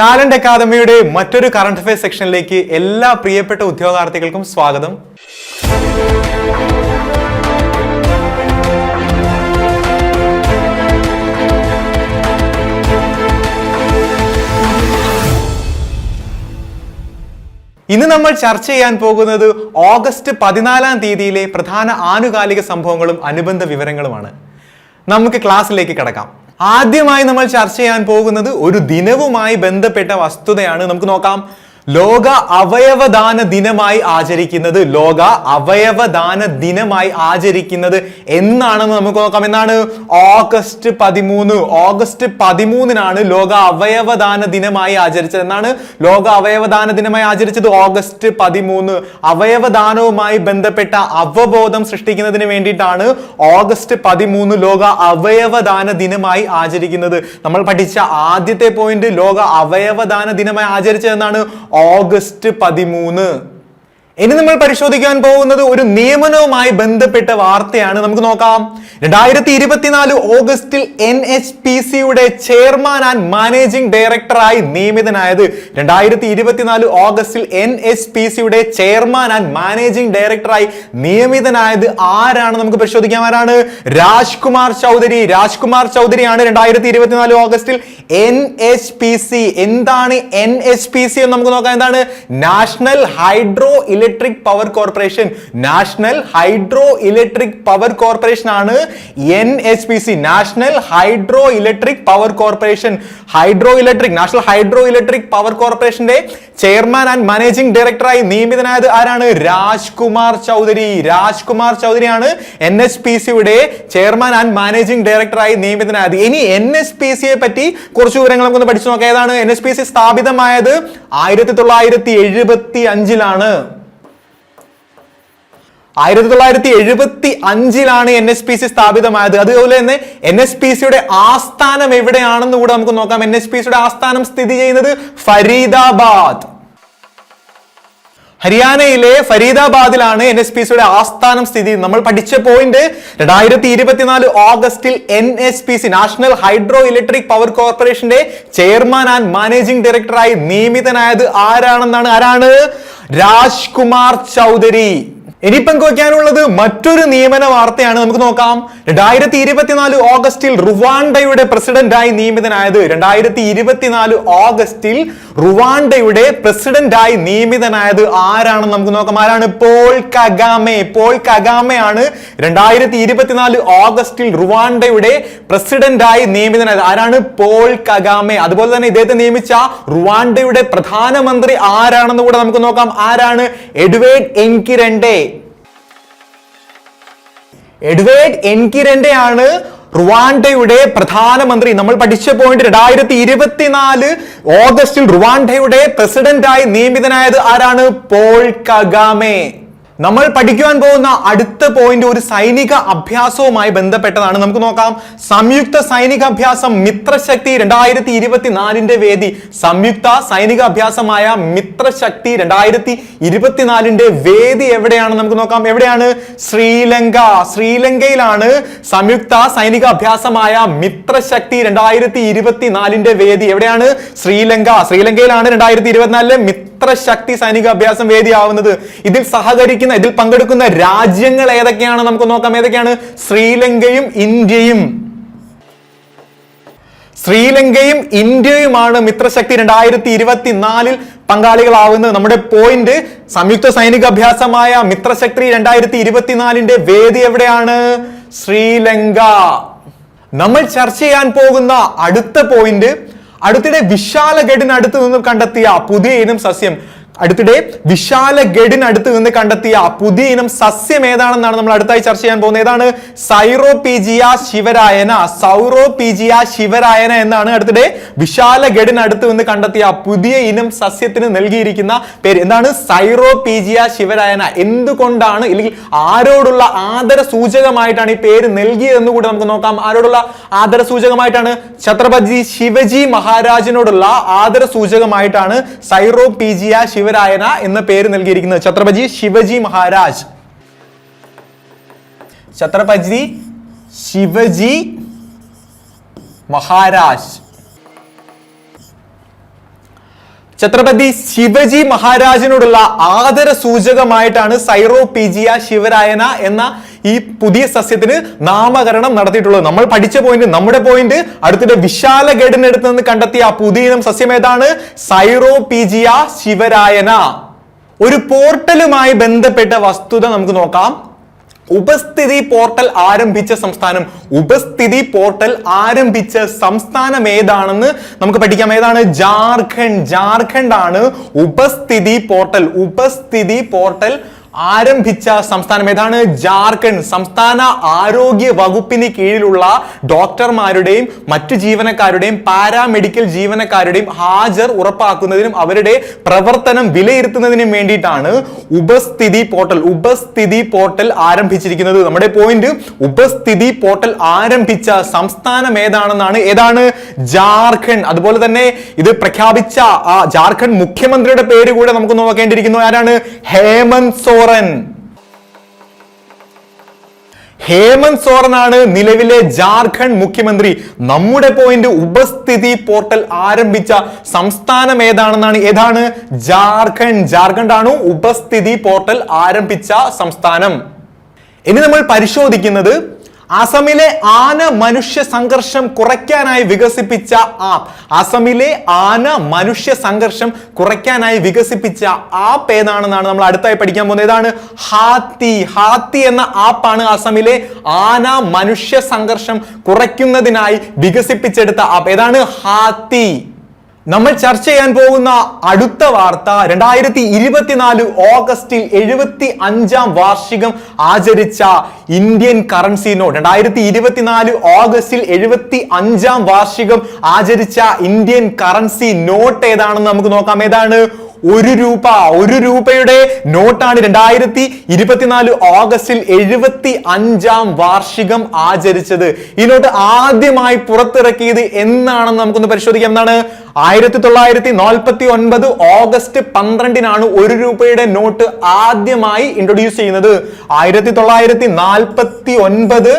Talent അക്കാദമിയുടെ മറ്റൊരു current affair സെക്ഷനിലേക്ക് എല്ലാ പ്രിയപ്പെട്ട ഉദ്യോഗാർത്ഥികൾക്കും സ്വാഗതം. ഇന്ന് നമ്മൾ ചർച്ച ചെയ്യാൻ പോകുന്നത് ഓഗസ്റ്റ് പതിനാലാം തീയതിയിലെ പ്രധാന ആനുകാലിക സംഭവങ്ങളും അനുബന്ധ വിവരങ്ങളുമാണ്. നമുക്ക് ക്ലാസ്സിലേക്ക് കടക്കാം. ആദ്യമായി നമ്മൾ ചർച്ച ചെയ്യാൻ പോകുന്നത് ഒരു ദിനവുമായി ബന്ധപ്പെട്ട വസ്തുതയാണ്. നമുക്ക് നോക്കാം. ലോക അവയവദാന ദിനമായി ആചരിക്കുന്നത് ലോക അവയവദാന ദിനമായി ആചരിക്കുന്നത് എന്നാണെന്ന് നമുക്ക് നോക്കാം. എന്നാണ് ഓഗസ്റ്റ് പതിമൂന്ന്. ഓഗസ്റ്റ് പതിമൂന്നിനാണ് ലോക അവയവദാന ദിനമായി ആചരിച്ചത്. എന്നാണ് ലോക അവയവദാന ദിനമായി ആചരിച്ചത് ഓഗസ്റ്റ് പതിമൂന്ന്. അവയവദാനവുമായി ബന്ധപ്പെട്ട അവബോധം സൃഷ്ടിക്കുന്നതിന് വേണ്ടിയിട്ടാണ് ഓഗസ്റ്റ് പതിമൂന്ന് ലോക അവയവദാന ദിനമായി ആചരിക്കുന്നത്. നമ്മൾ പഠിച്ച ആദ്യത്തെ പോയിന്റ് ലോക അവയവദാന ദിനമായി ആചരിച്ചതെന്നാണ് ഓഗസ്റ്റ് പതിമൂന്ന്. ഇനി നമ്മൾ പരിശോധിക്കാൻ പോകുന്നത് ഒരു നിയമനവുമായി ബന്ധപ്പെട്ട വാർത്തയാണ്. നമുക്ക് നോക്കാം. രണ്ടായിരത്തി ഇരുപത്തിനാല് ഓഗസ്റ്റിൽ എൻ എച്ച് പി സിയുടെ ചെയർമാൻ ആൻഡ് മാനേജിംഗ് ഡയറക്ടറായി നിയമിതനായത് രണ്ടായിരത്തി ഇരുപത്തിനാല് ഓഗസ്റ്റിൽ എൻ എച്ച് പി സിയുടെ ചെയർമാൻ ആൻഡ് മാനേജിംഗ് ഡയറക്ടറായി നിയമിതനായത് ആരാണ്? നമുക്ക് പരിശോധിക്കാൻ ആരാണ്? രാജ്കുമാർ ചൗധരി. രാജ്കുമാർ ചൗധരിയാണ് രണ്ടായിരത്തി ഇരുപത്തിനാല് ഓഗസ്റ്റിൽ എൻ എച്ച് പി സി. എന്താണ് എൻ എച്ച് പി സി എന്ന് നമുക്ക് നോക്കാം. എന്താണ്? National hydro electric power corporation national hydro electric power corporation ആണ് N H P C national hydro electric power corporation hydro electric national hydro electric power കോർപ്പറേഷന്റെ chairman and managing ഡയറക്ടറായി നിയമിതനായത് ആരാണ്? രാജ്കുമാർ ചൗധരി. രാജ്കുമാർ ചൗധരിയാണ് എൻ എച്ച് പി സിയുടെ chairman and managing ഡയറക്ടറായി നിയമിതനായത്. ഇനി എൻ എസ് പി സിയെ പറ്റി കുറച്ച് വിവരങ്ങൾ നമുക്കൊന്ന് പഠിച്ചു നോക്കാം. ഏതാണ് എൻ എസ് പി സി സ്ഥാപിതമായത്? ആയിരത്തി തൊള്ളായിരത്തി എഴുപത്തി അഞ്ചിലാണ്. ആയിരത്തി തൊള്ളായിരത്തി എഴുപത്തി അഞ്ചിലാണ് എൻ എസ് പി സി സ്ഥാപിതമായത്. അതുപോലെ തന്നെ എൻ എസ് പി സിയുടെ ആസ്ഥാനം എവിടെയാണെന്ന് കൂടെ നമുക്ക് നോക്കാം. എൻ എസ് പി സിയുടെ ആസ്ഥാനം സ്ഥിതി ചെയ്യുന്നത് ഫരീദാബാദ്. ഹരിയാനയിലെ ഫരീദാബാദിലാണ് എൻ എസ് പി സിയുടെ ആസ്ഥാനം സ്ഥിതി. നമ്മൾ പഠിച്ച പോയിന്റ് രണ്ടായിരത്തി ഇരുപത്തിനാല് ഓഗസ്റ്റിൽ N S P C national hydro electric power കോർപ്പറേഷന്റെ ചെയർമാൻ ആൻഡ് മാനേജിംഗ് ഡയറക്ടറായി നിയമിതനായത് ആരാണെന്നാണ്? ആരാണ്? രാജ്കുമാർ ചൗധരി. ഇനി പങ്കുവയ്ക്കാനുള്ളത് മറ്റൊരു നിയമന വാർത്തയാണ്. നമുക്ക് നോക്കാം. രണ്ടായിരത്തി ഇരുപത്തിനാല് ഓഗസ്റ്റിൽ റുവാണ്ടയുടെ പ്രസിഡന്റായി നിയമിതനായത്. രണ്ടായിരത്തി ഇരുപത്തിനാല് ഓഗസ്റ്റിൽ റുവാണ്ടയുടെ പ്രസിഡന്റായി നിയമിതനായത് ആരാണെന്ന് നമുക്ക് നോക്കാം. ആരാണ്? പോൾ കഗാമെ. പോൾ കഗാമയാണ് രണ്ടായിരത്തി ഇരുപത്തിനാല് ഓഗസ്റ്റിൽ റുവാണ്ടയുടെ പ്രസിഡന്റായി നിയമിതനായത്. ആരാണ്? Paul Kagame. അതുപോലെ തന്നെ ഇദ്ദേഹത്തെ നിയമിച്ച റുവാണ്ടയുടെ പ്രധാനമന്ത്രി ആരാണെന്ന് കൂടെ നമുക്ക് നോക്കാം. ആരാണ്? എഡ്വേഡ് എൻകിരണ്ടെ. എഡ്വേർഡ് എൻകിരന്റെ ആണ് റുവാണ്ടയുടെ പ്രധാനമന്ത്രി. നമ്മൾ പഠിച്ച പോയിന്റ് രണ്ടായിരത്തി ഇരുപത്തിനാല് ഓഗസ്റ്റിൽ റുവാണ്ടയുടെ പ്രസിഡന്റായി നിയമിതനായത് ആരാണ്? Paul Kagame. നമ്മൾ പഠിക്കുവാൻ പോകുന്ന അടുത്ത പോയിന്റ് ഒരു സൈനിക അഭ്യാസവുമായി ബന്ധപ്പെട്ടതാണ്. നമുക്ക് നോക്കാം. സംയുക്ത സൈനിക അഭ്യാസം മിത്രശക്തി രണ്ടായിരത്തി ഇരുപത്തിനാലിന്റെ വേദി. സംയുക്ത സൈനിക അഭ്യാസമായ മിത്രശക്തി രണ്ടായിരത്തി ഇരുപത്തിനാലിന്റെ വേദി എവിടെയാണ് നമുക്ക് നോക്കാം. എവിടെയാണ്? ശ്രീലങ്ക. ശ്രീലങ്കയിലാണ് സംയുക്ത സൈനിക അഭ്യാസമായ മിത്രശക്തി രണ്ടായിരത്തി ഇരുപത്തിനാലിന്റെ വേദി. എവിടെയാണ്? ശ്രീലങ്ക. ശ്രീലങ്കയിലാണ് രണ്ടായിരത്തി ഇരുപത്തിനാലിലെ മിത്രശക്തി സൈനിക അഭ്യാസം വേദിയാവുന്നത്? ഇതിൽ സഹകരിക്കുന്ന ഇതിൽ പങ്കെടുക്കുന്ന രാജ്യങ്ങൾ ഏതൊക്കെയാണ്? നമുക്ക് നോക്കാം. ഏതൊക്കെയാണ്? ശ്രീലങ്കയും ഇന്ത്യയും. ശ്രീലങ്കയും ഇന്ത്യയുമാണ് മിത്രശക്തി. രണ്ടായിരത്തി ഇരുപത്തിനാലിൽ പങ്കാളികളാവുന്നത്. നമ്മുടെ പോയിന്റ് സംയുക്ത സൈനിക അഭ്യാസമായ മിത്രശക്തി രണ്ടായിരത്തി ഇരുപത്തിനാലിന്റെ വേദി എവിടെയാണ്? ശ്രീലങ്ക. നമ്മൾ ചർച്ച ചെയ്യാൻ പോകുന്ന അടുത്ത പോയിന്റ് അടുത്തിടെ വിശാലഗഡിനടുത്ത് നിന്നും കണ്ടെത്തിയ പുതിയ ഇനം സസ്യം അടുത്തിടെ വിശാല ഗഡിനടുത്ത് നിന്ന് കണ്ടെത്തിയ പുതിയ ഇനം സസ്യം ഏതാണെന്നാണ് നമ്മൾ അടുത്തായി ചർച്ച ചെയ്യാൻ പോകുന്നത്. ഏതാണ്? സൈറോപീജിയ ശിവരായന. സൗറോപീജിയ ശിവരായന എന്നാണ് അടുത്തിടെ വിശാല ഗഡിനടുത്ത് നിന്ന് കണ്ടെത്തിയ പുതിയ ഇനം സസ്യത്തിന് നൽകിയിരിക്കുന്ന പേര്. എന്താണ്? സൈറോപീജിയ ശിവരായന. എന്തുകൊണ്ടാണ്? ഇല്ലെങ്കിൽ ആരോടുള്ള ആദര സൂചകമായിട്ടാണ് ഈ പേര് നൽകിയതെന്ന് കൂടി നമുക്ക് നോക്കാം. ആരോടുള്ള ആദര സൂചകമായിട്ടാണ് ഛത്രപതി ശിവജി മഹാരാജിനോടുള്ള ആദര സൂചകമായിട്ടാണ് സൈറോപീജിയ ശിവരായന എന്ന പേര് നൽകിയിരിക്കുന്നത് ഛത്രപതി ശിവജി മഹാരാജ്. ഛത്രപതി ശിവജി മഹാരാജ്. ഛത്രപതി ശിവജി മഹാരാജിനോടുള്ള ആദര സൂചകമായിട്ടാണ് സൈറോ പിജിയ ശിവരായന എന്ന ഈ പുതിയ സസ്യത്തിന് നാമകരണം നടത്തിയിട്ടുള്ളത്. നമ്മൾ പഠിച്ച പോയിന്റ് നമ്മുടെ പോയിന്റ് അടുത്തിടെ വിശാല ഗഡിനടുത്ത് നിന്ന് കണ്ടെത്തിയ ആ പുതിയ ഇനം സസ്യം ഏതാണ്? സൈറോപീജിയ ശിവരായന. ഒരു പോർട്ടലുമായി ബന്ധപ്പെട്ട വസ്തുത നമുക്ക് നോക്കാം. ഉപസ്ഥിതി പോർട്ടൽ ആരംഭിച്ച സംസ്ഥാനം. ഉപസ്ഥിതി പോർട്ടൽ ആരംഭിച്ച സംസ്ഥാനം ഏതാണെന്ന് നമുക്ക് പഠിക്കാം. ഏതാണ്? ജാർഖണ്ഡ്. ജാർഖണ്ഡ് ആണ് ഉപസ്ഥിതി പോർട്ടൽ. ഉപസ്ഥിതി പോർട്ടൽ ആരംഭിച്ച സംസ്ഥാനം ഏതാണ്? ജാർഖണ്ഡ്. സംസ്ഥാന ആരോഗ്യ വകുപ്പിന് കീഴിലുള്ള ഡോക്ടർമാരുടെയും മറ്റു ജീവനക്കാരുടെയും പാരാമെഡിക്കൽ ജീവനക്കാരുടെയും ഹാജർ ഉറപ്പാക്കുന്നതിനും അവരുടെ പ്രവർത്തനം വിലയിരുത്തുന്നതിനും വേണ്ടിയിട്ടാണ് ഉപസ്ഥിതി പോർട്ടൽ ഉപസ്ഥിതി പോർട്ടൽ ആരംഭിച്ചിരിക്കുന്നത്. നമ്മുടെ പോയിന്റ് ഉപസ്ഥിതി പോർട്ടൽ ആരംഭിച്ച സംസ്ഥാനം ഏതാണെന്നാണ്? ഏതാണ്? ജാർഖണ്ഡ്. അതുപോലെ തന്നെ ഇത് പ്രഖ്യാപിച്ച ആ ജാർഖണ്ഡ് മുഖ്യമന്ത്രിയുടെ പേര് കൂടെ നമുക്ക് നോക്കേണ്ടിയിരിക്കുന്നു ആരാണ്? ഹേമന്ത് സോറൻ ഹേമന്ത് സോറനാണ് നിലവിലെ ജാർഖണ്ഡ് മുഖ്യമന്ത്രി. നമ്മുടെ പോയിന്റ് ഉപസ്ഥിതി പോർട്ടൽ ആരംഭിച്ച സംസ്ഥാനം ഏതാണെന്നാണ്? ഏതാണ്? ജാർഖണ്ഡ്. ജാർഖണ്ഡ് ആണ് ഉപസ്ഥിതി പോർട്ടൽ ആരംഭിച്ച സംസ്ഥാനം. ഇനി നമ്മൾ പരിശോധിക്കുന്നത് അസമിലെ ആന മനുഷ്യ സംഘർഷം കുറയ്ക്കാനായി വികസിപ്പിച്ച ആപ്പ്. അസമിലെ ആന മനുഷ്യ സംഘർഷം കുറയ്ക്കാനായി വികസിപ്പിച്ച ആപ്പ് ഏതാണെന്നാണ് നമ്മൾ അടുത്തായി പഠിക്കാൻ പോകുന്നത്. ഏതാണ്? ഹാത്തി. ഹാത്തി എന്ന ആപ്പാണ് അസമിലെ ആന മനുഷ്യ സംഘർഷം കുറയ്ക്കുന്നതിനായി വികസിപ്പിച്ചെടുത്ത ആപ്പ്. ഏതാണ്? ഹാത്തി. നമ്മൾ ചർച്ച ചെയ്യാൻ പോകുന്ന അടുത്ത വാർത്ത രണ്ടായിരത്തി ഇരുപത്തിനാല് ഓഗസ്റ്റിൽ എഴുപത്തി അഞ്ചാം വാർഷികം ആചരിച്ച ഇന്ത്യൻ കറൻസി നോട്ട് രണ്ടായിരത്തി ഇരുപത്തിനാല് ഓഗസ്റ്റിൽ എഴുപത്തി അഞ്ചാം വാർഷികം ആചരിച്ച ഇന്ത്യൻ കറൻസി നോട്ട് ഏതാണെന്ന് നമുക്ക് നോക്കാം. ഏതാണ്? ഒരു രൂപ ഒരു രൂപയുടെ നോട്ടാണ് രണ്ടായിരത്തി ഇരുപത്തിനാല് ഓഗസ്റ്റിൽ എഴുപത്തി അഞ്ചാം വാർഷികം ആചരിച്ചത്. ഈ നോട്ട് ആദ്യമായി പുറത്തിറക്കിയത് എന്നാണെന്ന് നമുക്കൊന്ന് പരിശോധിക്കാം. എന്താണ്? ആയിരത്തി തൊള്ളായിരത്തി നാൽപ്പത്തി ഒൻപത് ഓഗസ്റ്റ് പന്ത്രണ്ടിനാണ് ഒരു രൂപയുടെ നോട്ട് ആദ്യമായി ഇൻട്രൊഡ്യൂസ് ചെയ്യുന്നത്. ആയിരത്തി തൊള്ളായിരത്തി നാൽപ്പത്തി ഒൻപത്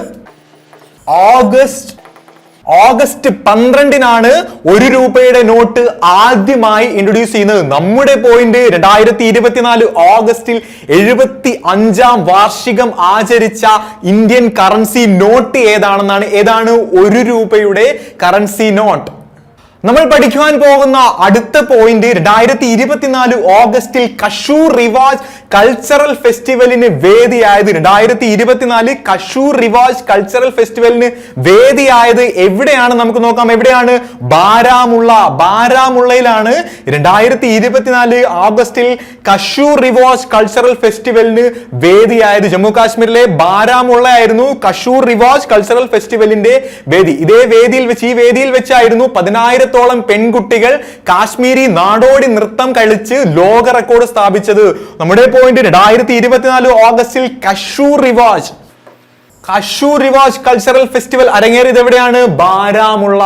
ഓഗസ്റ്റ് ഓഗസ്റ്റ് പന്ത്രണ്ടിനാണ് ഒരു രൂപയുടെ നോട്ട് ആദ്യമായി ഇൻട്രൊഡ്യൂസ് ചെയ്യുന്നത്. നമ്മുടെ പോയിന്റ് രണ്ടായിരത്തി ഇരുപത്തിനാല് ഓഗസ്റ്റിൽ എഴുപത്തി അഞ്ചാം വാർഷികം ആചരിച്ച ഇന്ത്യൻ കറൻസി നോട്ട് ഏതാണെന്നാണ് ഏതാണ് ഒരു രൂപയുടെ കറൻസി നോട്ട് നമ്മൾ പഠിക്കുവാൻ പോകുന്ന അടുത്ത പോയിന്റ് രണ്ടായിരത്തി ഇരുപത്തിനാല് ഓഗസ്റ്റിൽ കഷൂർ റിവാജ് കൾച്ചറൽ ഫെസ്റ്റിവലിന് വേദിയായത്. രണ്ടായിരത്തി ഇരുപത്തിനാല് കഷൂർ റിവാജ് കൾച്ചറൽ ഫെസ്റ്റിവലിന് വേദിയായത് എവിടെയാണ്? നമുക്ക് നോക്കാം. എവിടെയാണ്? ബാരാമുള്ള. ബാരാമുള്ളയിലാണ് രണ്ടായിരത്തി ഇരുപത്തിനാല് ഓഗസ്റ്റിൽ കഷൂർ റിവാജ് കൾച്ചറൽ ഫെസ്റ്റിവലിന് വേദിയായത്. ജമ്മു കാശ്മീരിലെ ബാരാമുള്ള ആയിരുന്നു കഷൂർ റിവാജ് കൾച്ചറൽ ഫെസ്റ്റിവലിന്റെ വേദി. ഇതേ വേദിയിൽ വെച്ച് ഈ വേദിയിൽ വെച്ചായിരുന്നു പതിനായിരത്തോളം പെൺകുട്ടികൾ കാശ്മീരി നാടോടി നൃത്തം കളിച്ച് ലോക റെക്കോർഡ് സ്ഥാപിച്ചത്? നമ്മുടെ പോയിന്റ് രണ്ടായിരത്തി ഇരുപത്തിനാല് ഓഗസ്റ്റിൽ കഷൂ റിവാജ്. കഷൂ റിവാജ് കൾച്ചറൽ ഫെസ്റ്റിവൽ അരങ്ങേറിയത് എവിടെയാണ്? ബാരാമുള്ള.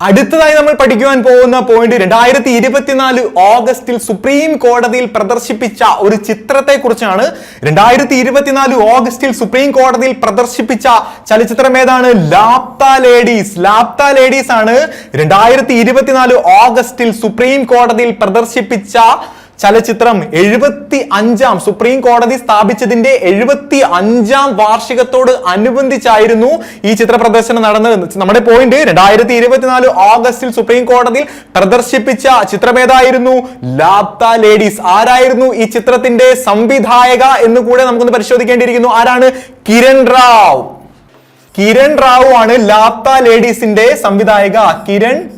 അടുത്തതായി നമ്മൾ പഠിക്കുവാൻ പോകുന്ന പോയിന്റ് രണ്ടായിരത്തി ഇരുപത്തിനാല് ഓഗസ്റ്റിൽ സുപ്രീം കോടതിയിൽ പ്രദർശിപ്പിച്ച ഒരു ചിത്രത്തെ കുറിച്ചാണ് രണ്ടായിരത്തി ഇരുപത്തിനാല് ഓഗസ്റ്റിൽ സുപ്രീം കോടതിയിൽ പ്രദർശിപ്പിച്ച ചലച്ചിത്രം ഏതാണ്? ലാപ്ത ലേഡീസ്. ലാപ്ത ലേഡീസ് ആണ് രണ്ടായിരത്തി ഇരുപത്തിനാല് ഓഗസ്റ്റിൽ സുപ്രീം കോടതിയിൽ പ്രദർശിപ്പിച്ച ചലച്ചിത്രം എഴുപത്തി അഞ്ചാം സുപ്രീം കോടതി സ്ഥാപിച്ചതിന്റെ എഴുപത്തി അഞ്ചാം വാർഷികത്തോട് അനുബന്ധിച്ചായിരുന്നു ഈ ചിത്ര പ്രദർശനം നടന്നത്. നമ്മുടെ പോയിന്റ് രണ്ടായിരത്തി ഇരുപത്തിനാല് ഓഗസ്റ്റിൽ സുപ്രീം കോടതിയിൽ പ്രദർശിപ്പിച്ച ചിത്രമേതായിരുന്നു ലാപ്ത ലേഡീസ്. ആരായിരുന്നു ഈ ചിത്രത്തിന്റെ സംവിധായക എന്ന് കൂടെ നമുക്കൊന്ന് പരിശോധിക്കേണ്ടിയിരിക്കുന്നു. ആരാണ്? കിരൺ റാവ്. കിരൺ റാവു ആണ് ലാപ്ത ലേഡീസിന്റെ സംവിധായക. കിരൺ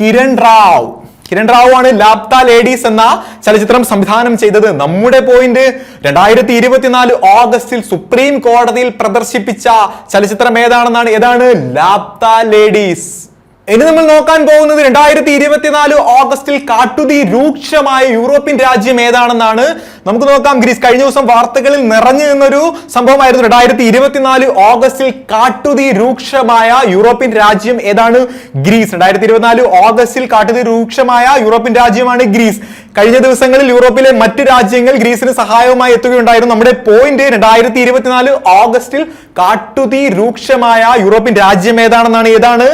കിരൺ റാവ്. കിരൺ റാവു ആണ് ലാപ്ത ലേഡീസ് എന്ന ചലച്ചിത്രം സംവിധാനം ചെയ്തത്. നമ്മുടെ പോയിന്റ് രണ്ടായിരത്തി ഇരുപത്തിനാല് ഓഗസ്റ്റിൽ സുപ്രീം കോടതിയിൽ പ്രദർശിപ്പിച്ച ചലച്ചിത്രം ഏതാണെന്നാണ്? ഏതാണ്? ലാപ്ത ലേഡീസ്. ഇനി നമ്മൾ നോക്കാൻ പോകുന്നത് രണ്ടായിരത്തി ഇരുപത്തിനാല് ഓഗസ്റ്റിൽ കാട്ടുതീ രൂക്ഷമായ യൂറോപ്യൻ രാജ്യം ഏതാണെന്നാണ് നമുക്ക് നോക്കാം. ഗ്രീസ് കഴിഞ്ഞ ദിവസം വാർത്തകളിൽ നിറഞ്ഞു നിന്നൊരു സംഭവമായിരുന്നു. രണ്ടായിരത്തി ഇരുപത്തിനാല് ഓഗസ്റ്റിൽ കാട്ടുതീ രൂക്ഷമായ യൂറോപ്യൻ രാജ്യം ഏതാണ്? ഗ്രീസ്. രണ്ടായിരത്തി ഇരുപത്തിനാല് ഓഗസ്റ്റിൽ കാട്ടുതീ രൂക്ഷമായ യൂറോപ്യൻ രാജ്യമാണ് ഗ്രീസ്. കഴിഞ്ഞ ദിവസങ്ങളിൽ യൂറോപ്പിലെ മറ്റു രാജ്യങ്ങൾ ഗ്രീസിന് സഹായവുമായി എത്തുകയുണ്ടായിരുന്നു. നമ്മുടെ പോയിന്റ് രണ്ടായിരത്തി ഇരുപത്തിനാല് ഓഗസ്റ്റിൽ കാട്ടുതീ രൂക്ഷമായ യൂറോപ്യൻ രാജ്യം ഏതാണെന്നാണ്? ഏതാണ്?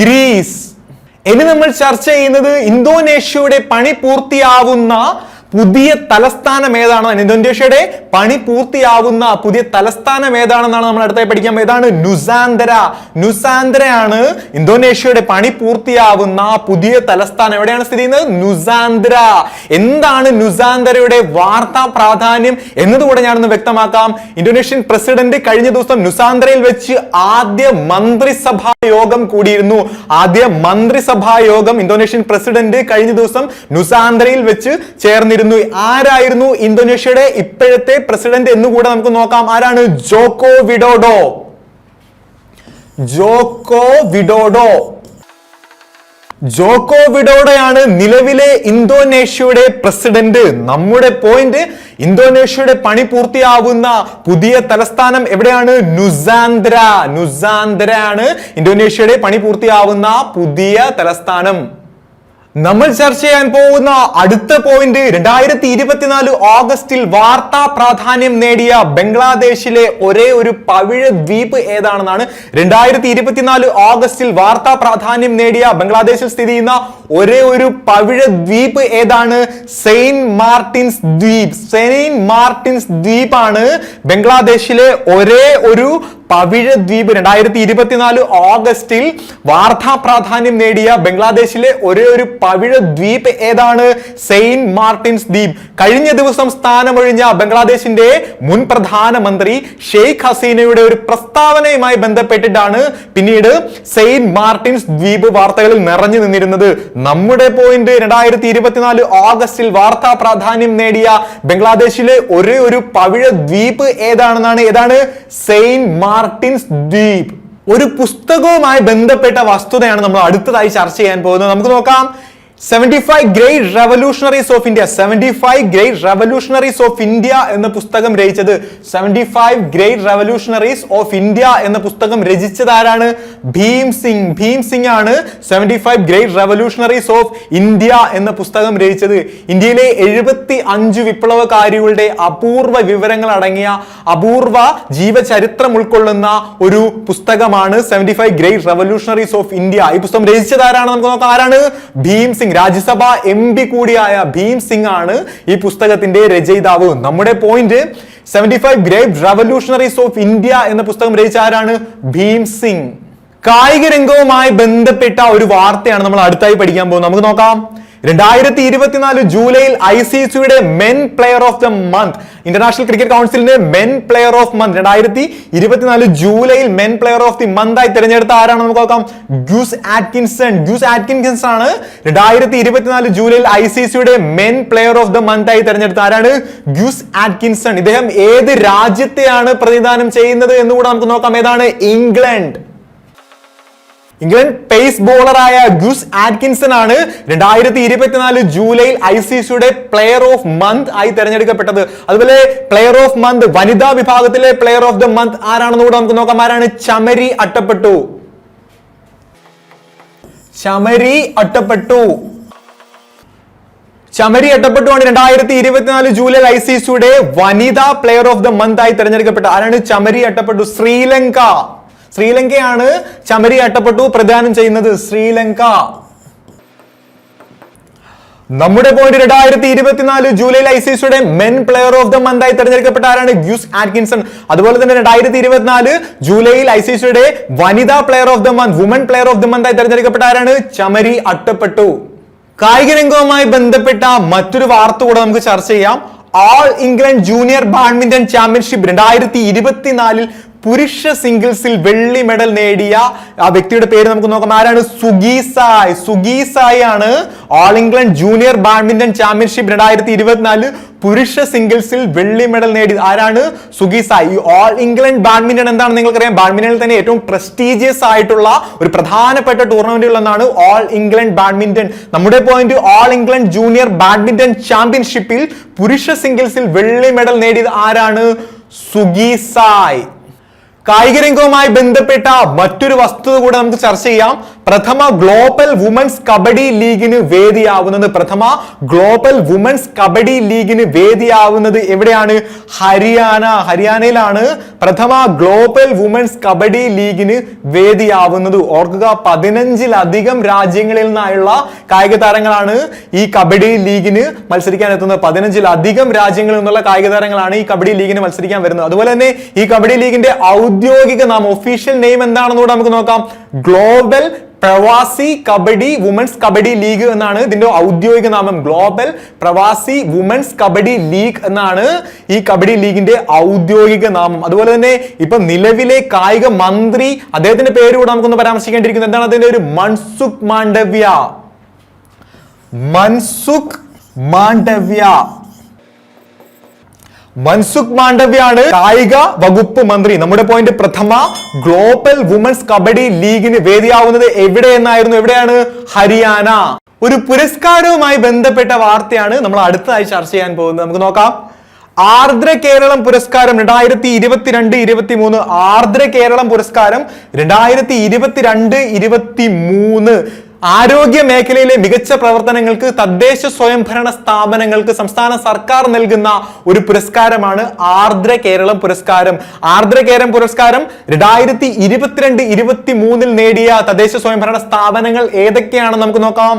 ഗ്രീസ്. ഇനി നമ്മൾ ചർച്ച ചെയ്യുന്നത് ഇന്തോനേഷ്യയുടെ പണി പൂർത്തിയാവുന്ന പുതിയ തലസ്ഥാനം ഏതാണ് ഇന്തോനേഷ്യയുടെ പണി പൂർത്തിയാവുന്ന പുതിയ തലസ്ഥാനം ഏതാണെന്നാണ് നമ്മൾ അടുത്തായി പഠിക്കാൻ ഏതാണ് നുസാന്തര. നുസാന്തരയാണ് ഇന്തോനേഷ്യയുടെ പണി പൂർത്തിയാവുന്ന പുതിയ തലസ്ഥാനം. എവിടെയാണ് സ്ഥിതി ചെയ്യുന്നത്? നുസാന്തര. എന്താണ് നുസാന്തരയുടെ വാർത്താ പ്രാധാന്യം എന്നതുകൂടെ ഞാനൊന്ന് വ്യക്തമാക്കാം. ഇന്തോനേഷ്യൻ പ്രസിഡന്റ് കഴിഞ്ഞ ദിവസം നുസാന്തരയിൽ വെച്ച് ആദ്യ മന്ത്രിസഭാ യോഗം കൂടിയിരുന്നു. ആദ്യ മന്ത്രിസഭാ യോഗം ഇന്തോനേഷ്യൻ പ്രസിഡന്റ് കഴിഞ്ഞ ദിവസം നുസാന്തരയിൽ വെച്ച് ചേർന്നിരുന്നു ആരായിരുന്നു ഇന്തോനേഷ്യയുടെ ഇപ്പോഴത്തെ പ്രസിഡന്റ് എന്ന് എന്നുകൂടെ നമുക്ക് നോക്കാം. ആരാണ്? Joko Widodo. Joko Widodo. Joko വിഡോഡയാണ് നിലവിലെ ഇന്തോനേഷ്യയുടെ പ്രസിഡന്റ്. നമ്മുടെ പോയിന്റ് ഇന്തോനേഷ്യയുടെ പണി പൂർത്തിയാവുന്ന പുതിയ തലസ്ഥാനം എവിടെയാണ്? നുസാന്ദ്ര. നുസാന്ദ്ര ആണ് ഇന്തോനേഷ്യയുടെ പണി പൂർത്തിയാവുന്ന പുതിയ തലസ്ഥാനം. നമ്മൾ ചർച്ച ചെയ്യാൻ പോകുന്ന അടുത്ത പോയിന്റ് രണ്ടായിരത്തി ഇരുപത്തിനാല് ഓഗസ്റ്റിൽ വാർത്താ പ്രാധാന്യം നേടിയ ബംഗ്ലാദേശിലെ ഒരേ ഒരു പവിഴ ദ്വീപ് ഏതാണെന്നാണ് രണ്ടായിരത്തി ഇരുപത്തിനാല് ഓഗസ്റ്റിൽ വാർത്താ പ്രാധാന്യം നേടിയ ബംഗ്ലാദേശിൽ സ്ഥിതി ചെയ്യുന്ന ഒരേ ഒരു പവിഴ ദ്വീപ് ഏതാണ്? സെയിന്റ് മാർട്ടിൻസ് ദ്വീപ്. സെയിന്റ് മാർട്ടിൻസ് ദ്വീപാണ് ബംഗ്ലാദേശിലെ ഒരേ ഒരു പവിഴ ദ്വീപ് രണ്ടായിരത്തി ഇരുപത്തിനാല് ഓഗസ്റ്റിൽ വാർത്താ പ്രാധാന്യം നേടിയ ബംഗ്ലാദേശിലെ ഒരേ ഒരു പവിഴ ദ്വീപ് ഏതാണ്? സെയിന്റ് മാർട്ടിൻസ് ദ്വീപ്. കഴിഞ്ഞ ദിവസം സ്ഥാനമൊഴിഞ്ഞ ബംഗ്ലാദേശിന്റെ മുൻ പ്രധാനമന്ത്രി ഷെയ്ഖ് ഹസീനയുടെ ഒരു പ്രസ്താവനയുമായി ബന്ധപ്പെട്ടിട്ടാണ് പിന്നീട് സെയിന്റ് മാർട്ടിൻസ് ദ്വീപ് വാർത്തകളിൽ നിറഞ്ഞു നിന്നിരുന്നത്. നമ്മുടെ പോയിന്റ് രണ്ടായിരത്തി ഇരുപത്തിനാല് ഓഗസ്റ്റിൽ വാർത്താ പ്രാധാന്യം നേടിയ ബംഗ്ലാദേശിലെ ഒരേ ഒരു പവിഴ ദ്വീപ് ഏതാണെന്നാണ്? ഏതാണ്? സെയിന്റ് മാർട്ടിൻസ് ദ്വീപ് ഒരു പുസ്തകവുമായി ബന്ധപ്പെട്ട വസ്തുതയാണ് നമ്മൾ അടുത്തതായി ചർച്ച ചെയ്യാൻ പോകുന്നത്. നമുക്ക് നോക്കാം. Seventy five great revolutionaries of India. Seventy five great revolutionaries of India എന്ന പുസ്തകം രചിച്ചത് seventy five great revolutionaries of India എന്ന പുസ്തകം രചിച്ചത് ആരാണ്? ഭീം സിംഗ്. ഭീം സിംഗ് ആണ് seventy five great revolutionaries of India എന്ന പുസ്തകം രചിച്ചത്. ഇന്ത്യയിലെ എഴുപത്തി അഞ്ച് വിപ്ലവകാരികളുടെ അപൂർവ വിവരങ്ങൾ അടങ്ങിയ അപൂർവ ജീവചരിത്രം ഉൾക്കൊള്ളുന്ന ഒരു പുസ്തകമാണ് seventy five great revolutionaries of India. ഈ പുസ്തകം രചിച്ചത് ആരാണ്? നമുക്ക് നോക്കാം. ആരാണ്? ഭീം സിംഗ്. രാജ്യസഭ എം പി കൂടിയായ ഭീം സിംഗ് ആണ് ഈ പുസ്തകത്തിന്റെ രചയിതാവ്. നമ്മുടെ point seventy five great revolutionaries of India എന്ന പുസ്തകം രചിച്ച ആരാണ്? ഭീം സിംഗ്. കായിക രംഗവുമായി ബന്ധപ്പെട്ട ഒരു വാർത്തയാണ് നമ്മൾ അടുത്തായി പഠിക്കാൻ പോകുന്നത്. നമുക്ക് നോക്കാം. രണ്ടായിരത്തി ഇരുപത്തിനാല് ജൂലൈയിൽ ഐ സി സിയുടെ men player of the month international cricket കൗൺസിലിന്റെ മെൻ പ്ലെയർ ഓഫ് മന്ത്. രണ്ടായിരത്തി ഇരുപത്തിനാല് ജൂലൈയിൽ men player of the month ആയി തിരഞ്ഞെടുത്ത ആരാണ് നമുക്ക് നോക്കാം. ഗ്യൂസ് ആറ്റ്കിൻസൺ. ഗ്യൂസ് ആറ്റ്കിൻസൺ ആണ് രണ്ടായിരത്തി ഇരുപത്തിനാല് ജൂലൈയിൽ ഐ സി സിയുടെ men player of the month ആയി തിരഞ്ഞെടുത്ത ആരാണ്? Gus Atkinson. ഇദ്ദേഹം ഏത് രാജ്യത്തെയാണ് പ്രതിദാനം ചെയ്യുന്നത് എന്നുകൂടെ നമുക്ക് നോക്കാം. ഏതാണ്? ഇംഗ്ലണ്ട്. ഇംഗ്ലണ്ട് പേസ് ബോളറായ ഗുസ് ആറ്റ്കിൻസൺ ആണ് രണ്ടായിരത്തി ഇരുപത്തിനാല് ജൂലൈയിൽ ഐ സി സിയുടെ പ്ലെയർ ഓഫ് മന്ത് ആയി തെരഞ്ഞെടുക്കപ്പെട്ടത്. അതുപോലെ പ്ലെയർ ഓഫ് മന്ത് വനിതാ വിഭാഗത്തിലെ പ്ലെയർ ഓഫ് ദ മന്ത് ആരാണെന്ന് കൂടെ നമുക്ക് നോക്കാം. ആരാണ്? ചമരി അട്ടപ്പെട്ടു. ചമരി അട്ടപ്പെട്ടു. ചമരി അട്ടപ്പെട്ടുമാണ് രണ്ടായിരത്തി ഇരുപത്തിനാല് ജൂലൈ ഐ സി സിയുടെ വനിതാ പ്ലെയർ ഓഫ് ദ മന്ത് ആയി തെരഞ്ഞെടുക്കപ്പെട്ട ആരാണ്? ചമരി അട്ടപ്പെട്ടു. ശ്രീലങ്ക. ശ്രീലങ്കയാണ് ചമരി അട്ടപ്പെട്ടു പ്രദാനം ചെയ്യുന്നത് ശ്രീലങ്ക. നമ്മുടെ പോയിന്റ് രണ്ടായിരത്തി ഇരുപത്തിനാല് ജൂലൈയിൽ ഐ സി സിയുടെ men player of the month ആയി തെരഞ്ഞെടുക്കപ്പെട്ട ആരാണ്? Gus Atkinson. അതുപോലെ തന്നെ രണ്ടായിരത്തി ഇരുപത്തിനാല് ജൂലൈയിൽ ഐ സി സിയുടെ വനിതാ player of the month woman player of the month ആയി തെരഞ്ഞെടുക്കപ്പെട്ട ആരാണ്? ചമരി അട്ടപ്പെട്ടു കായിക രംഗവുമായി ബന്ധപ്പെട്ട മറ്റൊരു വാർത്ത കൂടെ നമുക്ക് ചർച്ച ചെയ്യാം. All England junior badminton championship രണ്ടായിരത്തി ഇരുപത്തിനാലിൽ പുരുഷ സിംഗിൾസിൽ വെള്ളി മെഡൽ നേടിയ ആ വ്യക്തിയുടെ പേര് നമുക്ക് നോക്കാം. ആരാണ്? സുഗീസായ് സുഗീസായ് ആണ് all England junior badminton championship രണ്ടായിരത്തി ഇരുപത്തിനാല് പുരുഷ സിംഗിൾസിൽ വെള്ളി മെഡൽ നേടിയത്. ആരാണ്? സുഗീസായ് ഈ ഓൾ ഇംഗ്ലണ്ട് ബാഡ്മിന്റൺ എന്താണെന്ന് നിങ്ങൾക്കറിയാം? ബാഡ്മിന്റണിൽ തന്നെ ഏറ്റവും പ്രസ്റ്റീജിയസ് ആയിട്ടുള്ള ഒരു പ്രധാനപ്പെട്ട ടൂർണമെന്റുകൾ എന്നാണ് ഓൾ ഇംഗ്ലണ്ട് ബാഡ്മിന്റൺ നമ്മുടെ point all England junior badminton ചാമ്പ്യൻഷിപ്പിൽ പുരുഷ സിംഗിൾസിൽ വെള്ളി മെഡൽ നേടിയത് ആരാണ്? സുഗീസായ് കായിക രംഗവുമായി ബന്ധപ്പെട്ട മറ്റൊരു വസ്തുത കൂടെ നമുക്ക് ചർച്ച ചെയ്യാം. പ്രഥമ ഗ്ലോബൽ വുമൻസ് കബഡി ലീഗിന് വേദിയാവുന്നത് പ്രഥമ ഗ്ലോബൽ വുമൻസ് കബഡി ലീഗിന് വേദിയാവുന്നത് എവിടെയാണ്? ഹരിയാന. ഹരിയാനയിലാണ് പ്രഥമ ഗ്ലോബൽ വുമൻസ് കബഡി ലീഗിന് വേദിയാവുന്നത്. ഓർക്കുക പതിനഞ്ചിലധികം രാജ്യങ്ങളിൽ നിന്നായുള്ള കായിക താരങ്ങളാണ് ഈ കബഡി ലീഗിന് മത്സരിക്കാൻ എത്തുന്നത് പതിനഞ്ചിലധികം രാജ്യങ്ങളിൽ നിന്നുള്ള കായിക താരങ്ങളാണ് ഈ കബഡി ലീഗിന് മത്സരിക്കാൻ വരുന്നത്. അതുപോലെ തന്നെ ഈ കബഡി ലീഗിന്റെ ഔദ്യോഗിക നാം ഒഫീഷ്യൽ നെയിം എന്താണെന്നുകൂടെ നമുക്ക് നോക്കാം. ഗ്ലോബൽ പ്രവാസി കബഡി വുമൻസ് കബഡി ലീഗ് എന്നാണ് ഇതിന്റെ ഔദ്യോഗിക നാമം. ഗ്ലോബൽ പ്രവാസി വുമൻസ് കബഡി ലീഗ് എന്നാണ് ഈ കബഡി ലീഗിന്റെ ഔദ്യോഗിക നാമം. അതുപോലെ തന്നെ ഇപ്പൊ നിലവിലെ കായിക മന്ത്രി അദ്ദേഹത്തിന്റെ പേര് കൂടെ നമുക്കൊന്ന് പരാമർശിക്കേണ്ടിയിരിക്കുന്നത് എന്താണ് അതിന്റെ ഒരു മൻസുഖ് മാണ്ഡവ്യ? മൻസുഖ് മാണ്ഡവ്യ. മൻസുഖ് മാണ്ഡവ്യാണ് കായിക വകുപ്പ് മന്ത്രി. നമ്മുടെ പോയിന്റ് പ്രഥമ ഗ്ലോബൽ വുമൻസ് കബഡി ലീഗിന് വേദിയാവുന്നത് എവിടെ എന്നായിരുന്നു എവിടെയാണ്? ഹരിയാന. ഒരു പുരസ്കാരവുമായി ബന്ധപ്പെട്ട വാർത്തയാണ് നമ്മൾ അടുത്തതായി ചർച്ച ചെയ്യാൻ പോകുന്നത്. നമുക്ക് നോക്കാം. ആർദ്ര കേരളം പുരസ്കാരം രണ്ടായിരത്തി ഇരുപത്തിരണ്ട് ഇരുപത്തി മൂന്ന് ആർദ്ര കേരളം പുരസ്കാരം രണ്ടായിരത്തി ഇരുപത്തിരണ്ട് ഇരുപത്തി മൂന്ന് ആരോഗ്യ മേഖലയിലെ മികച്ച പ്രവർത്തനങ്ങൾക്ക് തദ്ദേശ സ്വയംഭരണ സ്ഥാപനങ്ങൾക്ക് സംസ്ഥാന സർക്കാർ നൽകുന്ന ഒരു പുരസ്കാരമാണ് ആർദ്ര കേരളം പുരസ്കാരം. ആർദ്ര കേരളം പുരസ്കാരം രണ്ടായിരത്തി ഇരുപത്തിരണ്ട് ഇരുപത്തി മൂന്നിൽ നേടിയ തദ്ദേശ സ്വയംഭരണ സ്ഥാപനങ്ങൾ ഏതൊക്കെയാണെന്ന് നമുക്ക് നോക്കാം.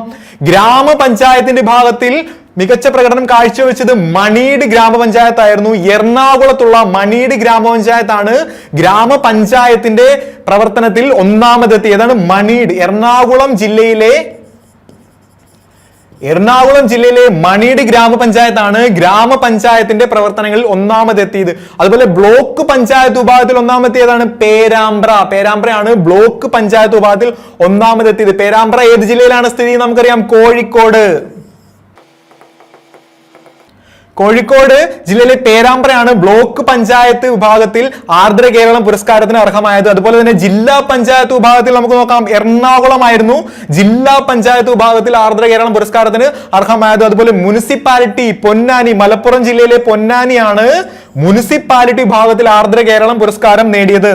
ഗ്രാമപഞ്ചായത്തിന്റെ ഭാഗത്തിൽ മികച്ച പ്രകടനം കാഴ്ചവെച്ചത് മണീട് ഗ്രാമപഞ്ചായത്തായിരുന്നു. എറണാകുളത്തുള്ള മണീട് ഗ്രാമപഞ്ചായത്താണ് ഗ്രാമപഞ്ചായത്തിന്റെ പ്രവർത്തനത്തിൽ ഒന്നാമതെത്തി ഏതാണ് മണീട്. എറണാകുളം ജില്ലയിലെ എറണാകുളം ജില്ലയിലെ മണീട് ഗ്രാമപഞ്ചായത്താണ് ഗ്രാമപഞ്ചായത്തിന്റെ പ്രവർത്തനങ്ങളിൽ ഒന്നാമതെത്തിയത്. അതുപോലെ ബ്ലോക്ക് പഞ്ചായത്ത് വിഭാഗത്തിൽ ഒന്നാമതെത്തിയതാണ് പേരാമ്പ്ര. പേരാമ്പ്രയാണ് ബ്ലോക്ക് പഞ്ചായത്ത് വിഭാഗത്തിൽ ഒന്നാമതെത്തിയത്. പേരാമ്പ്ര ഏത് ജില്ലയിലാണ് സ്ഥിതി നമുക്കറിയാം? കോഴിക്കോട്. കോഴിക്കോട് ജില്ലയിലെ പേരാമ്പ്രയാണ് ബ്ലോക്ക് പഞ്ചായത്ത് വിഭാഗത്തിൽ ആർദ്ര കേരളം പുരസ്കാരത്തിന് അർഹമായത്. അതുപോലെ തന്നെ ജില്ലാ പഞ്ചായത്ത് വിഭാഗത്തിൽ നമുക്ക് നോക്കാം എറണാകുളമായിരുന്നു ജില്ലാ പഞ്ചായത്ത് വിഭാഗത്തിൽ ആർദ്ര കേരളം പുരസ്കാരത്തിന് അർഹമായത്. അതുപോലെ മുനിസിപ്പാലിറ്റി പൊന്നാനി മലപ്പുറം ജില്ലയിലെ പൊന്നാനിയാണ് മുനിസിപ്പാലിറ്റി വിഭാഗത്തിൽ ആർദ്ര കേരളം പുരസ്കാരം നേടിയത്.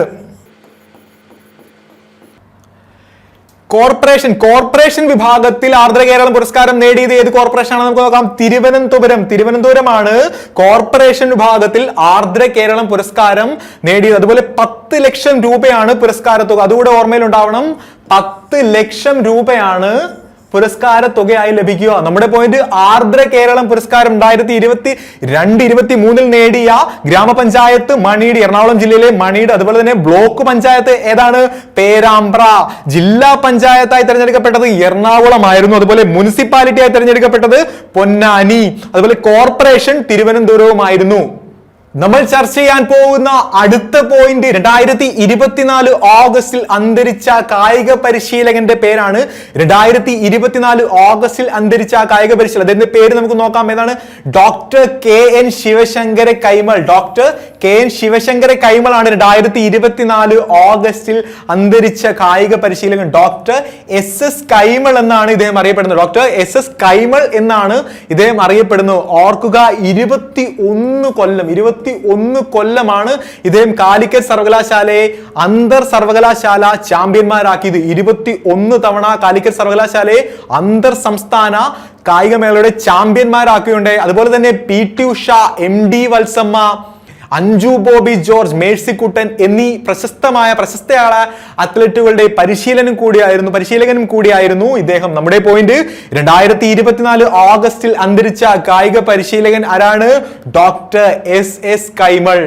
കോർപ്പറേഷൻ കോർപ്പറേഷൻ വിഭാഗത്തിൽ ആർദ്ര കേരളം പുരസ്കാരം നേടിയത് ഏത് കോർപ്പറേഷൻ ആണ് നമുക്ക് നോക്കാം. തിരുവനന്തപുരം. തിരുവനന്തപുരമാണ് കോർപ്പറേഷൻ വിഭാഗത്തിൽ ആർദ്ര കേരളം പുരസ്കാരം നേടിയത്. അതുപോലെ പത്ത് ലക്ഷം രൂപയാണ് പുരസ്കാരത്തുക. അതുകൂടെ ഓർമ്മയിൽ ഉണ്ടാവണം പത്ത് ലക്ഷം രൂപയാണ് പുരസ്കാര തുകയായി ലഭിക്കുക. നമ്മുടെ പോയിന്റ് ആർദ്ര കേരളം പുരസ്കാരം രണ്ടായിരത്തി ഇരുപത്തി രണ്ട് ഇരുപത്തി മൂന്നിൽ നേടിയ ഗ്രാമപഞ്ചായത്ത് മണിയുടെ എറണാകുളം ജില്ലയിലെ മണിയുടെ അതുപോലെ തന്നെ ബ്ലോക്ക് പഞ്ചായത്ത് ഏതാണ്? പേരാമ്പ്ര. ജില്ലാ പഞ്ചായത്തായി തിരഞ്ഞെടുക്കപ്പെട്ടത് എറണാകുളമായിരുന്നു. അതുപോലെ മുനിസിപ്പാലിറ്റിയായി തിരഞ്ഞെടുക്കപ്പെട്ടത് പൊന്നാനി. അതുപോലെ കോർപ്പറേഷൻ തിരുവനന്തപുരവുമായിരുന്നു. നമ്മൾ ചർച്ച ചെയ്യാൻ പോകുന്ന അടുത്ത പോയിന്റ് രണ്ടായിരത്തി ഇരുപത്തിനാല് ഓഗസ്റ്റിൽ അന്തരിച്ച കായിക പരിശീലകന്റെ പേരാണ് രണ്ടായിരത്തി ഇരുപത്തിനാല് ഓഗസ്റ്റിൽ അന്തരിച്ച കായിക പരിശീലകൻ. അതിന്റെ പേര് നമുക്ക് നോക്കാം? ഏതാണ്? Doctor K N Sivasankara Kaimal. Doctor K N Sivasankara Kaimal ആണ് രണ്ടായിരത്തി ഇരുപത്തിനാല് ഓഗസ്റ്റിൽ അന്തരിച്ച കായിക പരിശീലകൻ. ഡോക്ടർ എസ് എസ് കൈമൾ എന്നാണ് ഇദ്ദേഹം അറിയപ്പെടുന്നത്. ഡോക്ടർ എസ് എസ് കൈമൾ എന്നാണ് ഇദ്ദേഹം അറിയപ്പെടുന്നത്. ഓർക്കുക ഇരുപത്തി ഒന്ന് കൊല്ലം ഇരുപത്തി ഒന്ന് കൊല്ലമാണ് ഇദ്ദേഹം കാലിക്കറ്റ് സർവകലാശാലയെ അന്തർ സർവകലാശാല ചാമ്പ്യന്മാരാക്കിയത്. ഇരുപത്തി ഒന്ന് തവണ കാലിക്കറ്റ് സർവകലാശാലയെ അന്തർ സംസ്ഥാന കായികമേളയുടെ ചാമ്പ്യന്മാരാക്കിയുണ്ട് അതുപോലെ തന്നെ P T Usha M D Valsamma Anju Bobby George Mercy Kuttan എന്നീ പ്രശസ്തമായ പ്രശസ്തയാള അത്ലറ്റുകളുടെ പരിശീലനം കൂടിയായിരുന്നു പരിശീലകനും കൂടിയായിരുന്നു ഇദ്ദേഹം. നമ്മുടെ പോയിന്റ് രണ്ടായിരത്തി ഇരുപത്തിനാല് ഓഗസ്റ്റിൽ അന്തരിച്ച കായിക പരിശീലകൻ ആരാണ്? Doctor S S Kaimal.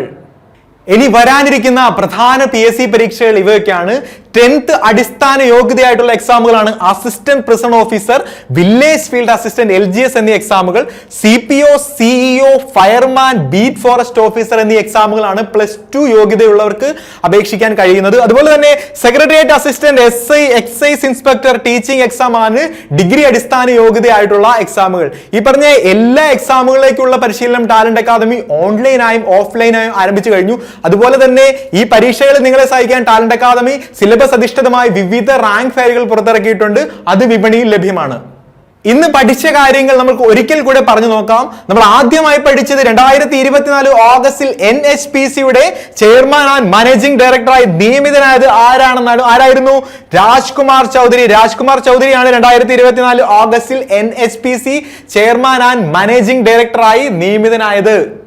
ഇനി വരാനിരിക്കുന്ന പ്രധാന പി എസ് സി പരീക്ഷകൾ ഇവയൊക്കെയാണ്. ടെൻത്ത് അടിസ്ഥാന യോഗ്യതയായിട്ടുള്ള എക്സാമുകളാണ് assistant prison officer village field assistant L G S എന്നീ എക്സാമുകൾ C P O CEO fireman beat forest officer എന്നീ എക്സാമുകളാണ് പ്ലസ് ടു യോഗ്യതയുള്ളവർക്ക് അപേക്ഷിക്കാൻ കഴിയുന്നത്. അതുപോലെ തന്നെ secretariat assistant S I excise inspector teaching exam ആണ് ഡിഗ്രി അടിസ്ഥാന യോഗ്യതയായിട്ടുള്ള എക്സാമുകൾ ഈ പറഞ്ഞ എല്ലാ എക്സാമുകളിലേക്കുള്ള പരിശീലനം ടാലന്റ് അക്കാദമി ഓൺലൈനായും ഓഫ്ലൈനായും ആരംഭിച്ചു കഴിഞ്ഞു. അതുപോലെ തന്നെ ഈ പരീക്ഷകളിൽ നിങ്ങളെ സഹായിക്കാൻ ടാലന്റ് അക്കാദമി സിലബസ് അധിഷ്ഠിതമായി വിവിധ റാങ്ക് ഫയലുകൾ പുറത്തിറക്കിയിട്ടുണ്ട്. അത് വിപണിയിൽ ലഭ്യമാണ്. ഇന്ന് പഠിച്ച കാര്യങ്ങൾ നമുക്ക് ഒരിക്കൽ കൂടെ പറഞ്ഞു നോക്കാം. നമ്മൾ ആദ്യമായി പഠിച്ചത് രണ്ടായിരത്തി ഇരുപത്തിനാല് ഓഗസ്റ്റിൽ എൻ എച്ച് പി സിയുടെ ചെയർമാൻ ആൻഡ് മാനേജിംഗ് ഡയറക്ടറായി നിയമിതനായത് ആരാണെന്നാണ് ആരായിരുന്നു? രാജ്കുമാർ ചൗധരി. രാജ്കുമാർ ചൗധരിയാണ് രണ്ടായിരത്തി ഇരുപത്തിനാല് ഓഗസ്റ്റിൽ N H P C chairman and managing ഡയറക്ടറായി നിയമിതനായത്.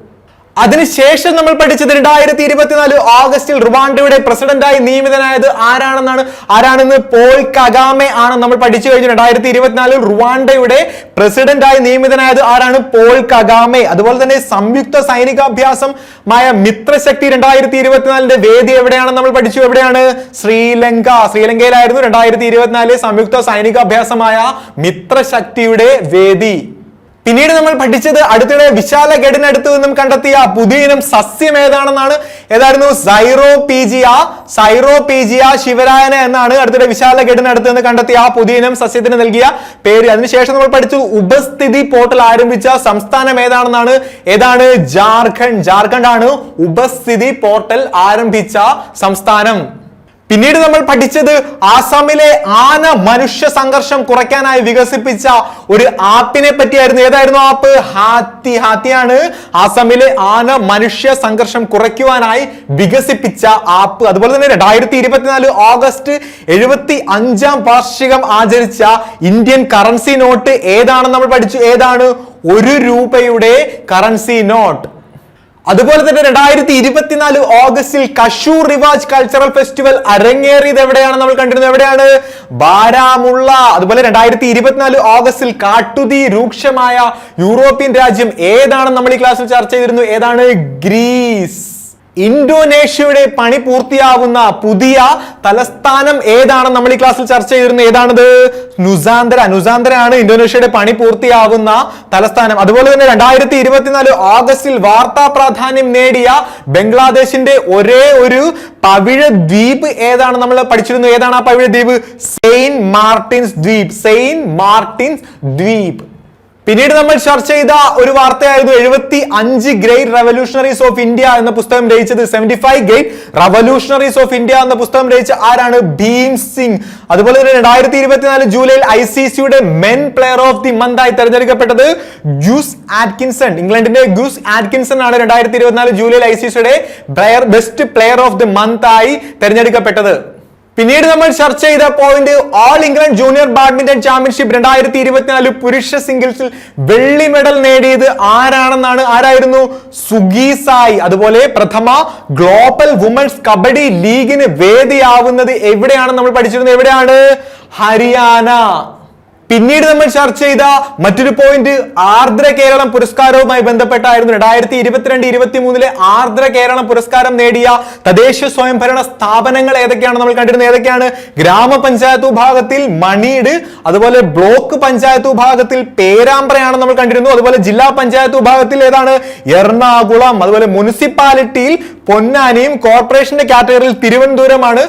അതിനുശേഷം നമ്മൾ പഠിച്ചത് രണ്ടായിരത്തി ഇരുപത്തിനാല് ഓഗസ്റ്റിൽ റുവാണ്ടയുടെ പ്രസിഡന്റായി നിയമിതനായത് ആരാണെന്നാണ്? ആരാണെന്ന് പോൾ കഗാമെ ആണ് നമ്മൾ പഠിച്ചു കഴിഞ്ഞു. രണ്ടായിരത്തി ഇരുപത്തിനാലിൽ റുവാണ്ടയുടെ പ്രസിഡന്റായി നിയമിതനായത് ആരാണ്? Paul Kagame. അതുപോലെ തന്നെ സംയുക്ത സൈനികാഭ്യാസമായ മിത്രശക്തി രണ്ടായിരത്തി ഇരുപത്തിനാലിന്റെ വേദി എവിടെയാണ് നമ്മൾ പഠിച്ചു. എവിടെയാണ്? ശ്രീലങ്ക. ശ്രീലങ്കയിലായിരുന്നു രണ്ടായിരത്തി ഇരുപത്തിനാലിലെ സംയുക്ത സൈനികാഭ്യാസമായ മിത്രശക്തിയുടെ വേദി. പിന്നീട് നമ്മൾ പഠിച്ചത് അടുത്തിടെ വിശാല ഗഡിനടുത്ത് നിന്നും കണ്ടെത്തിയ പുതിയ ഇനം സസ്യം ഏതാണെന്നാണ്. ഏതായിരുന്നു? സൈറോപീജിയ സൈറോപീജിയ ശിവരായന എന്നാണ് അടുത്തിടെ വിശാല ഗഡിനടുത്ത് നിന്ന് കണ്ടെത്തിയ ആ പുതിയ ഇനം സസ്യത്തിന് നൽകിയ പേര്. അതിനുശേഷം നമ്മൾ പഠിച്ചു ഉപസ്ഥിതി പോർട്ടൽ ആരംഭിച്ച സംസ്ഥാനം ഏതാണെന്നാണ്. ഏതാണ്? ജാർഖണ്ഡ്. ജാർഖണ്ഡ് ആണ് ഉപസ്ഥിതി പോർട്ടൽ ആരംഭിച്ച സംസ്ഥാനം. പിന്നീട് നമ്മൾ പഠിച്ചത് ആസാമിലെ ആന മനുഷ്യ സംഘർഷം കുറയ്ക്കാനായി വികസിപ്പിച്ച ഒരു ആപ്പിനെ പറ്റിയായിരുന്നു. ഏതായിരുന്നു ആപ്പ്? ഹാത്തി. ഹാത്തിയാണ് ആസാമിലെ ആന മനുഷ്യ സംഘർഷം കുറയ്ക്കുവാനായി വികസിപ്പിച്ച ആപ്പ്. അതുപോലെ തന്നെ രണ്ടായിരത്തി ഇരുപത്തിനാല് ഓഗസ്റ്റ് എഴുപത്തി അഞ്ചാം വാർഷികം ആചരിച്ച ഇന്ത്യൻ കറൻസി നോട്ട് ഏതാണെന്ന് നമ്മൾ പഠിച്ചു? ഏതാണ്? ഒരു രൂപയുടെ കറൻസി നോട്ട്. അതുപോലെ തന്നെ രണ്ടായിരത്തി ഇരുപത്തിനാല് ഓഗസ്റ്റിൽ കശൂർ റിവാജ് കൾച്ചറൽ ഫെസ്റ്റിവൽ അരങ്ങേറിയത് എവിടെയാണ് നമ്മൾ കണ്ടിരുന്നത്? എവിടെയാണ്? ബാരാമുള്ള. അതുപോലെ രണ്ടായിരത്തി ഇരുപത്തിനാല് ഓഗസ്റ്റിൽ കാട്ടുതീ രൂക്ഷമായ യൂറോപ്യൻ രാജ്യം ഏതാണെന്ന് നമ്മൾ ഈ ക്ലാസ്സിൽ ചർച്ച ചെയ്തിരുന്നു? ഏതാണ്? ഗ്രീസ്. ഇന്തോനേഷ്യയുടെ പണി പൂർത്തിയാകുന്ന പുതിയ തലസ്ഥാനം ഏതാണ് നമ്മൾ ഈ ക്ലാസ്സിൽ ചർച്ച ചെയ്തിരുന്നത്? ഏതാണത്? നുസാന്തര. നുസാന്തര ആണ് ഇന്തോനേഷ്യയുടെ പണി പൂർത്തിയാകുന്ന തലസ്ഥാനം. അതുപോലെ തന്നെ രണ്ടായിരത്തി ഇരുപത്തിനാല് ഓഗസ്റ്റിൽ വാർത്താ പ്രാധാന്യം നേടിയ ബംഗ്ലാദേശിന്റെ ഒരേ ഒരു പവിഴ ദ്വീപ് ഏതാണ് നമ്മൾ പഠിച്ചിരുന്നു? ഏതാണ് ആ പവിഴ ദ്വീപ് സെയിന്റ് മാർട്ടിൻസ് ദ്വീപ്. സെയിന്റ് മാർട്ടിൻസ് ദ്വീപ്. പിന്നീട് നമ്മൾ ചർച്ച ചെയ്ത ഒരു വാർത്തയായിരുന്നു എഴുപത്തി അഞ്ച് ഗ്രേറ്റ് റവല്യൂഷണറീസ് ഓഫ് ഇന്ത്യ എന്ന പുസ്തകം രചിച്ചത്. Seventy five great revolutionaries of India എന്ന പുസ്തകം രചിച്ച ആരാണ്? ഭീം സിംഗ്. അതുപോലെ തന്നെ രണ്ടായിരത്തി ഇരുപത്തിനാല് ജൂലൈയിൽ ഐ സി സിയുടെ men player of the month ആയി തെരഞ്ഞെടുക്കപ്പെട്ടത് ഗ്യൂസ് ആറ്റ്കിൻസൺ. ഇംഗ്ലണ്ടിന്റെ ഗ്യൂസ് ആറ്റ്കിൻസൺ ആണ് രണ്ടായിരത്തി ഇരുപത്തിനാല് ജൂലൈയിൽ ഐ സി സിയുടെ best player of the month ആയി തെരഞ്ഞെടുക്കപ്പെട്ടത്. പിന്നീട് നമ്മൾ ചർച്ച ചെയ്ത point all England junior badminton championship രണ്ടായിരത്തി ഇരുപത്തിനാല് പുരുഷ സിംഗിൾസിൽ വെള്ളി മെഡൽ നേടിയത് ആരാണെന്നാണ്? ആരായിരുന്നു? സുഗി സായി. അതുപോലെ പ്രഥമ ഗ്ലോബൽ വുമൻസ് കബഡി ലീഗിന് വേദിയാവുന്നത് എവിടെയാണ് നമ്മൾ പഠിച്ചിരുന്നത്? എവിടെയാണ്? ഹരിയാന. പിന്നീട് നമ്മൾ ചർച്ച ചെയ്ത മറ്റൊരു പോയിന്റ് ആർദ്ര കേരളം പുരസ്കാരവുമായി ബന്ധപ്പെട്ടായിരുന്നു. രണ്ടായിരത്തി ഇരുപത്തിരണ്ട് ഇരുപത്തി മൂന്നിലെ ആർദ്ര കേരളം പുരസ്കാരം നേടിയ തദ്ദേശ സ്വയംഭരണ സ്ഥാപനങ്ങൾ ഏതൊക്കെയാണ്? നമ്മൾ കണ്ടിരുന്നത് ഏതൊക്കെയാണ്? ഗ്രാമപഞ്ചായത്ത് വിഭാഗത്തിൽ മണീട് അതുപോലെ ബ്ലോക്ക് പഞ്ചായത്ത് വിഭാഗത്തിൽ പേരാമ്പ്രയാണ് നമ്മൾ കണ്ടിരുന്നു അതുപോലെ ജില്ലാ പഞ്ചായത്ത് വിഭാഗത്തിൽ ഏതാണ്? എറണാകുളം അതുപോലെ മുനിസിപ്പാലിറ്റിയിൽ പൊന്നാനിയും കോർപ്പറേഷന്റെ കാറ്റഗറിയിൽ തിരുവനന്തപുരമാണ്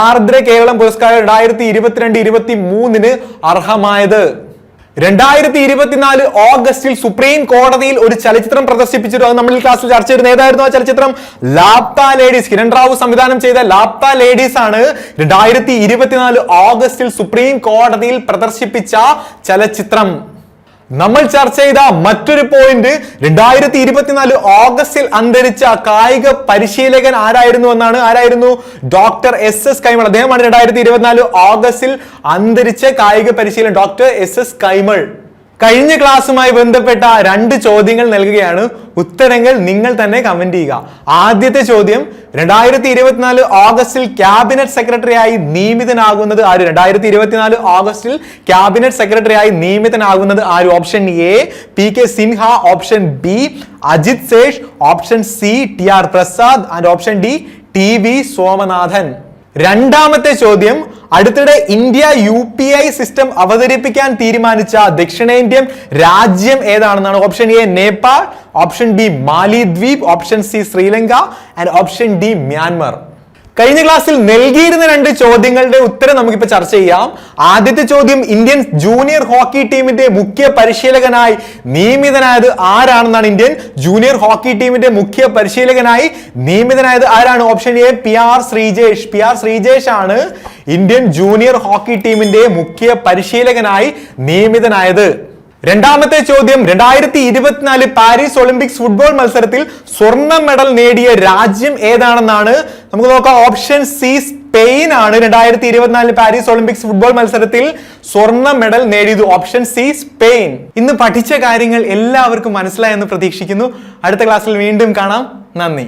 ആർദ്ര കേരളം പുരസ്കാരം. രണ്ടായിരത്തി ഇരുപത്തിരണ്ട് ഇരുപത്തി മൂന്നിന് അർഹമായത് രണ്ടായിരത്തി ഇരുപത്തിനാല് ഓഗസ്റ്റിൽ സുപ്രീം കോടതിയിൽ ഒരു ചലച്ചിത്രം പ്രദർശിപ്പിച്ചിരുന്നു. അത് നമ്മൾ ക്ലാസ്സിൽ ചർച്ച ചെയ്തിരുന്നു. ഏതായിരുന്നു ആ ചലച്ചിത്രം? ലാപ്ത ലേഡീസ്. കിരൺ റാവു സംവിധാനം ചെയ്ത ലാപ്ത ലേഡീസ് ആണ് രണ്ടായിരത്തി ഇരുപത്തിനാല് ഓഗസ്റ്റിൽ സുപ്രീം കോടതിയിൽ പ്രദർശിപ്പിച്ച ചലച്ചിത്രം. നമ്മൾ ചർച്ച ചെയ്ത മറ്റൊരു പോയിന്റ് രണ്ടായിരത്തി ഇരുപത്തിനാല് ഓഗസ്റ്റിൽ അന്തരിച്ച കായിക പരിശീലകൻ ആരായിരുന്നു എന്നാണ്? ആരായിരുന്നു? Doctor S S Kaimal. അദ്ദേഹമാണ് രണ്ടായിരത്തി ഇരുപത്തിനാല് ഓഗസ്റ്റിൽ അന്തരിച്ച കായിക പരിശീലകൻ ഡോക്ടർ എസ് എസ് കൈമൾ. കഴിഞ്ഞ ക്ലാസ്സുമായി ബന്ധപ്പെട്ട രണ്ട് ചോദ്യങ്ങൾ നൽകുകയാണ്. ഉത്തരങ്ങൾ നിങ്ങൾ തന്നെ കമന്റ് ചെയ്യുക. ആദ്യത്തെ ചോദ്യം രണ്ടായിരത്തി ഇരുപത്തിനാല് ഓഗസ്റ്റിൽ ക്യാബിനറ്റ് സെക്രട്ടറിയായി നിയമിതനാകുന്നത് ആര്? രണ്ടായിരത്തി ഇരുപത്തിനാല് ഓഗസ്റ്റിൽ ക്യാബിനറ്റ് സെക്രട്ടറിയായി നിയമിതനാകുന്നത് ആര്? Option A P K Sinha. Option B Ajit Seth option C T R Prasad. And option D T V Somanathan. രണ്ടാമത്തെ ചോദ്യം അടുത്തിടെ India U P I system അവതരിപ്പിക്കാൻ തീരുമാനിച്ച ദക്ഷിണേന്ത്യൻ രാജ്യം ഏതാണെന്നാണ് option A Nepal option B Malidweep option C Sri Lanka and option D Myanmar. കഴിഞ്ഞ ക്ലാസ്സിൽ നൽകിയിരുന്ന രണ്ട് ചോദ്യങ്ങളുടെ ഉത്തരം നമുക്കിപ്പോൾ ചർച്ച ചെയ്യാം. ആദ്യത്തെ ചോദ്യം ഇന്ത്യൻ ജൂനിയർ ഹോക്കി ടീമിന്റെ മുഖ്യ പരിശീലകനായി നിയമിതനായത് ആരാണെന്നാണ് ഇന്ത്യൻ ജൂനിയർ ഹോക്കി ടീമിന്റെ മുഖ്യ പരിശീലകനായി നിയമിതനായത് ആരാണ്? Option A P R Sreejesh. P R Sreejesh ആണ് ഇന്ത്യൻ ജൂനിയർ ഹോക്കി ടീമിന്റെ മുഖ്യ പരിശീലകനായി നിയമിതനായത്. രണ്ടാമത്തെ ചോദ്യം രണ്ടായിരത്തി ഇരുപത്തിനാല് പാരീസ് ഒളിമ്പിക്സ് ഫുട്ബോൾ മത്സരത്തിൽ സ്വർണ മെഡൽ നേടിയ രാജ്യം ഏതാണെന്നാണ്? നമുക്ക് നോക്കാം. ഓപ്ഷൻ സി സ്പെയിൻ ആണ്. രണ്ടായിരത്തി ഇരുപത്തിനാല് പാരീസ് ഒളിമ്പിക്സ് ഫുട്ബോൾ മത്സരത്തിൽ സ്വർണ മെഡൽ നേടിയത് ഓപ്ഷൻ സി സ്പെയിൻ. ഇന്ന് പഠിച്ച കാര്യങ്ങൾ എല്ലാവർക്കും മനസ്സിലായെന്ന് പ്രതീക്ഷിക്കുന്നു. അടുത്ത ക്ലാസ്സിൽ വീണ്ടും കാണാം. നന്ദി.